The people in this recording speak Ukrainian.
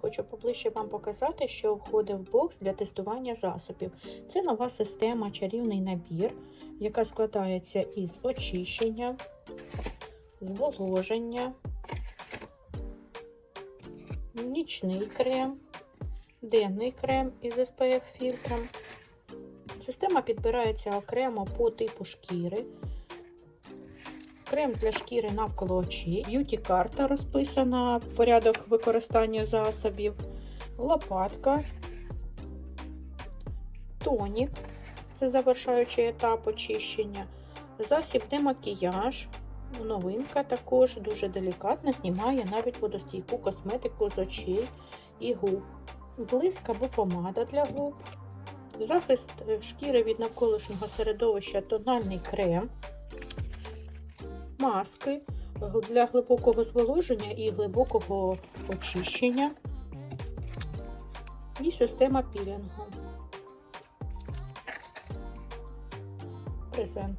хочу поближче вам показати, що входить в бокс для тестування засобів. Це нова система чарівний набір, яка складається із очищення, зволоження, нічний крем, денний крем із SPF фільтром. Система підбирається окремо по типу шкіри. Крем для шкіри навколо очей, б'юті-карта розписана порядок використання засобів, лопатка, тонік це завершаючий етап очищення, засіб де макіяж, новинка також дуже делікатно знімає навіть водостійку косметику з очей і губ, блиск або помада для губ, захист шкіри від навколишнього середовища тональний крем маски для глибокого зволоження і глибокого очищення і система пілінгу. Презент.